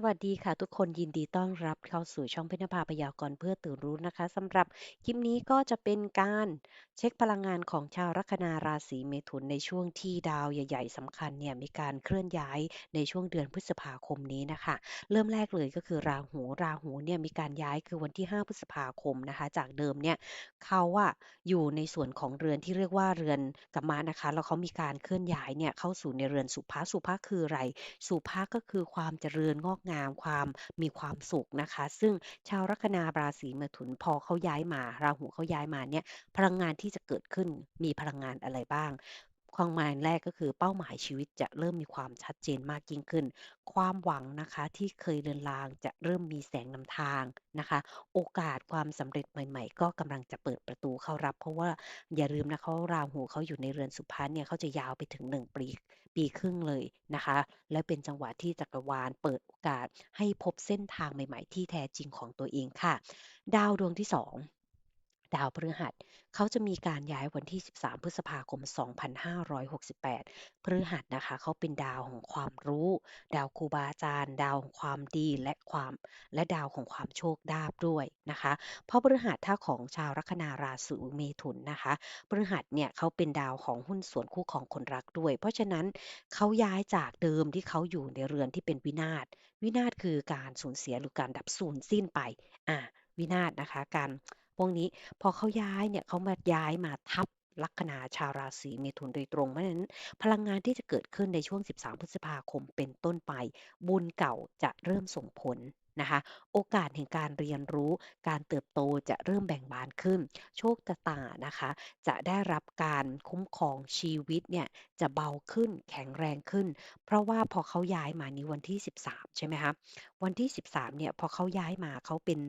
สวัสดีค่ะทุกคนยินดีต้อนรับเข้าสู่ช่องเพชรภาพยากรณ์เพื่อตื่นรู้นะคะสำหรับคลิปนี้ก็จะเป็นการเช็คพลังงานของชาวลัคนาราศีเมถุนในช่วงที่ดาวใหญ่ ๆสำคัญเนี่ยมีการเคลื่อนย้ายในช่วงเดือนพฤษภาคมนี้นะคะ เริ่มแรกเลยก็คือราหูราหูเนี่ยมีการย้ายคือวันที่ 5 พฤษภาคมนะคะ จากเดิมเนี่ยเขาอะอยู่ในส่วนของเรือนที่เรียกว่าเรือนกัมมะนะคะแล้วเขามีการเคลื่อนย้ายเนี่ยเข้าสู่ในเรือนสุภะสุภะคืออะไร สุภะก็คือความเจริญงอกงามความมีความสุขนะคะ ซึ่งชาวลัคนาราศีเมถุนพอเขาย้ายมา ราหูเขาย้ายมาเนี่ยพลังงานที่จะเกิดขึ้นมีพลังงานอะไรบ้าง ความหมายแรกก็คือเป้าหมายชีวิตจะเริ่มมีความชัดเจนมากยิ่งขึ้น ความหวังนะคะที่เคยเลือนลางจะเริ่มมีแสงนำทางนะคะ โอกาสความสำเร็จใหม่ ๆ ก็กำลังจะเปิดประตูเข้ารับ เพราะว่าอย่าลืมนะคะว่าราหูเขาอยู่ในเรือนสุภะเนี่ยเขาจะยาวไปถึง 1 ปีปีครึ่งเลยนะคะ และเป็นจังหวะที่จักรวาลเปิดโอกาสให้พบเส้นทางใหม่ ๆ ที่แท้จริงของตัวเองค่ะ ดาวดวงที่ 2 ดาวพฤหัส เขาจะมีการย้ายวันที่ 13 พฤษภาคม 2568 พฤหัสนะคะ เขาเป็นดาวของความรู้ ดาวครูบาอาจารย์ ดาวของความดีและความและดาวของความโชคลาภด้วยนะคะ เพราะพฤหัสถ้าของชาวลัคนาราศีเมถุนนะคะพฤหัสเนี่ยเขาเป็นดาวของหุ้นส่วนคู่ของคนรักด้วย เพราะฉะนั้นเขาย้ายจากเดิมที่เขาอยู่ในเรือนที่เป็นวินาศ วินาศคือการสูญเสียหรือการดับสูญสิ้นไป อ่า วินาศนะคะ การ พวกนี้ พอเขาย้ายเนี่ยเขามาย้ายมาทับลัคนาชาวราศีเมถุนโดยตรงเพราะฉะนั้น พลังงานที่จะเกิดขึ้นในช่วง 13 พฤษภาคมเป็นต้นไป บุญเก่าจะเริ่มส่งผล นะคะ โอกาสแห่งการเรียนรู้ การเติบโตจะเริ่มแบ่งบานขึ้น โชคชะตานะคะ จะได้รับการคุ้มครองชีวิตเนี่ยจะเบาขึ้นแข็งแรงขึ้น เพราะว่าพอเขาย้ายมานี้วันที่ 13 ใช่ไหมคะวันที่ 13เนี่ยพอเขาย้ายมาเขาเป็น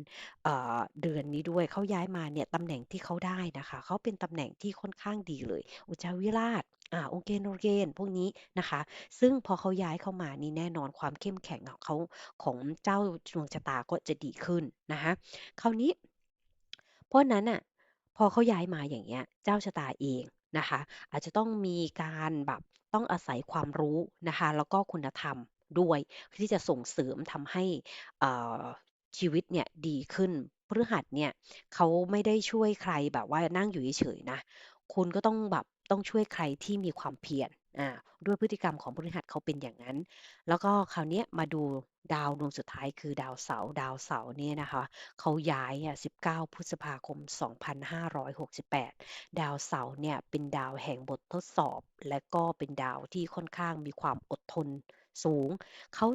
เอ่อเดือนนี้ด้วยเขาย้ายมาเนี่ยตำแหน่งที่เขาได้นะคะเขาเป็นตำแหน่งที่ค่อนข้างดีเลย อุจจาวิราช อ่าองค์เกณฑ์โอเกณฑ์พวกนี้นะคะ ซึ่งพอเขาย้ายเข้ามานี่แน่นอนความเข้มแข็งของเขาของเจ้าดวงชะตาก็จะดีขึ้นนะคะคราวนี้เพราะนั้นน่ะพอเขาย้ายมาอย่างเงี้ยเจ้าชะตาเองนะคะ อาจจะต้องมีการแบบต้องอาศัยความรู้นะคะ แล้วก็คุณธรรมด้วยที่จะส่งเสริมทำให้ชีวิตเนี่ยดีขึ้น พฤหัสเนี่ยเขาไม่ได้ช่วยใครแบบว่านั่งอยู่เฉยๆนะ คุณก็ต้องแบบต้องช่วยใครที่มีความเพียรอ่าด้วยพฤติกรรมของพฤหัสเขาเป็นอย่างนั้น แล้วก็คราวเนี้ยมาดูดาวดวงสุดท้ายคือดาวเสาร์ดาวเสาร์เนี่ยนะคะเขาย้ายอะ19 พฤษภาคม 2568 ดาวเสาร์เนี่ยเป็นดาวแห่งบททดสอบ และก็เป็นดาวที่ค่อนข้างมีความอดทนสูงเขา